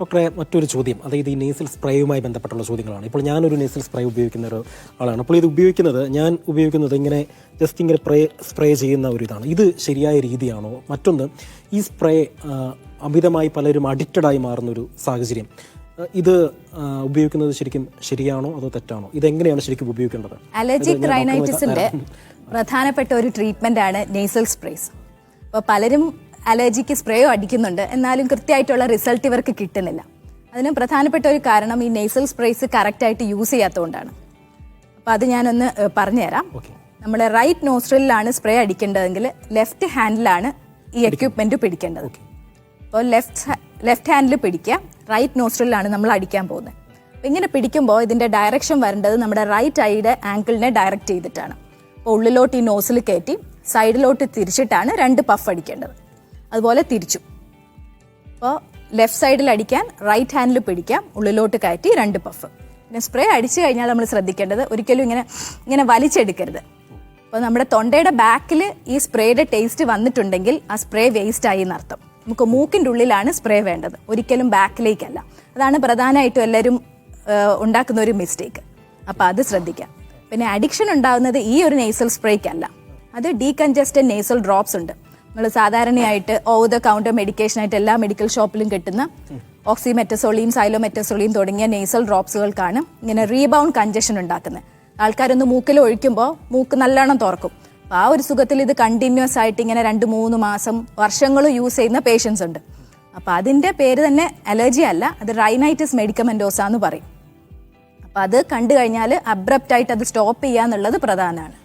ഡോക്ടറെ മറ്റൊരു ചോദ്യം. അതായത് ഈ നേസൽ സ്പ്രേയുമായി ബന്ധപ്പെട്ടുള്ള ചോദ്യങ്ങളാണ്. ഇപ്പോൾ ഞാനൊരു നേസൽ സ്പ്രേ ഉപയോഗിക്കുന്ന ഒരു ആളാണ്. അപ്പോൾ ഇത് ഉപയോഗിക്കുന്നത് ഞാൻ ഉപയോഗിക്കുന്നത് ഇങ്ങനെ ജസ്റ്റ് ഇങ്ങനെ സ്പ്രേ സ്പ്രേ ചെയ്യുന്ന ഒരു ഇതാണ്. ഇത് ശരിയായ രീതിയാണോ? മറ്റൊന്ന് ഈ സ്പ്രേ അമിതമായി പലരും അഡിക്റ്റഡായി മാറുന്ന ഒരു സാഹചര്യം. ഇത് ഉപയോഗിക്കുന്നത് ശരിക്കും ശരിയാണോ അതോ തെറ്റാണോ? ഇത് എങ്ങനെയാണ് ശരിക്കും ഉപയോഗിക്കേണ്ടത് അലർജിക് റൈനൈറ്റിസിന്റെ പ്രധാനപ്പെട്ട ഒരു ട്രീറ്റ്മെന്റ് ആണ് നേസൽ സ്പ്രേസ് അപ്പോൾ പലരും അലർജിക്ക് സ്പ്രേയോ അടിക്കുന്നുണ്ട്. എന്നാലും കൃത്യമായിട്ടുള്ള റിസൾട്ട് ഇവർക്ക് കിട്ടുന്നില്ല. അതിന് പ്രധാനപ്പെട്ട ഒരു കാരണം ഈ നെയ്സൽ സ്പ്രേസ് കറക്റ്റായിട്ട് യൂസ് ചെയ്യാത്തതുകൊണ്ടാണ്. അപ്പോൾ അത് ഞാനൊന്ന് പറഞ്ഞുതരാം. നമ്മൾ റൈറ്റ് നോസ്ട്രലിലാണ് സ്പ്രേ അടിക്കേണ്ടതെങ്കിൽ ലെഫ്റ്റ് ഹാൻഡിലാണ് ഈ എക്യുപ്മെന്റ് പിടിക്കേണ്ടത്. അപ്പോൾ ലെഫ്റ്റ് ലെഫ്റ്റ് ഹാൻഡിൽ പിടിക്കുക. റൈറ്റ് നോസ്ട്രലിലാണ് നമ്മൾ അടിക്കാൻ പോകുന്നത്. അപ്പോൾ ഇങ്ങനെ പിടിക്കുമ്പോൾ ഇതിന്റെ ഡയറക്ഷൻ വരേണ്ടത് നമ്മുടെ റൈറ്റ് ഐയുടെ ആങ്കിളിനെ ഡയറക്റ്റ് ചെയ്തിട്ടാണ്. അപ്പോൾ ഉള്ളിലോട്ട് ഈ നോസിൽ കയറ്റി സൈഡിലോട്ട് തിരിച്ചിട്ടാണ് രണ്ട് പഫ് അടിക്കേണ്ടത്. അതുപോലെ തിരിച്ചു. അപ്പോൾ ലെഫ്റ്റ് സൈഡിൽ അടിക്കാൻ റൈറ്റ് ഹാൻഡിൽ പിടിക്കാം. ഉള്ളിലോട്ട് കയറ്റി രണ്ട് പഫ് പിന്നെ സ്പ്രേ അടിച്ചു കഴിഞ്ഞാൽ നമ്മൾ ശ്രദ്ധിക്കേണ്ടത് ഒരിക്കലും ഇങ്ങനെ ഇങ്ങനെ വലിച്ചെടുക്കരുത്. അപ്പോൾ നമ്മുടെ തൊണ്ടയുടെ ബാക്കിൽ ഈ സ്പ്രേയുടെ ടേസ്റ്റ് വന്നിട്ടുണ്ടെങ്കിൽ ആ സ്പ്രേ വേസ്റ്റ് ആയി എന്നർത്ഥം. നമുക്ക് മൂക്കിന്റെ ഉള്ളിലാണ് സ്പ്രേ വേണ്ടത്. ഒരിക്കലും ബാക്കിലേക്കല്ല അതാണ് പ്രധാനമായിട്ടും എല്ലാവരും ഉണ്ടാക്കുന്ന ഒരു മിസ്റ്റേക്ക് അപ്പോൾ അത് ശ്രദ്ധിക്കാം. പിന്നെ അഡിക്ഷൻ ഉണ്ടാകുന്നത് ഈ ഒരു നേസൽ സ്പ്രേക്കല്ല അത് ഡീകൺജസ്റ്റഡ് നേസൽ ഡ്രോപ്സ് ഉണ്ട്. നമ്മൾ സാധാരണയായിട്ട് ഓവർ ദ കൗണ്ടർ മെഡിക്കേഷൻ ആയിട്ട് എല്ലാ മെഡിക്കൽ ഷോപ്പിലും കിട്ടുന്ന ഓക്സിമെറ്റസോളിയും സൈലോമെറ്റസോളിയും തുടങ്ങിയ നേസൽ ഡ്രോപ്സുകൾക്കാണ് ഇങ്ങനെ റീബൗണ്ട് കഞ്ചഷൻ ഉണ്ടാക്കുന്നത്. ആൾക്കാരൊന്ന് മൂക്കിൽ ഒഴിക്കുമ്പോൾ മൂക്ക് നല്ലോണം തുറക്കും. അപ്പോൾ ആ ഒരു സുഖത്തിൽ ഇത് കണ്ടിന്യൂസ് ആയിട്ട് ഇങ്ങനെ രണ്ട് മൂന്ന് മാസം വർഷങ്ങൾ യൂസ് ചെയ്യുന്ന പേഷ്യൻസ് ഉണ്ട്. അപ്പോൾ അതിന്റെ പേര് തന്നെ അലർജി അല്ല അത് റൈനൈറ്റിസ് മെഡിക്കമെന്റോസ എന്ന് പറയും. അപ്പോൾ അത് കണ്ടു കഴിഞ്ഞാൽ അബ്രപ്റ്റായിട്ട് അത് സ്റ്റോപ്പ് ചെയ്യുക എന്നുള്ളത് പ്രധാനമാണ്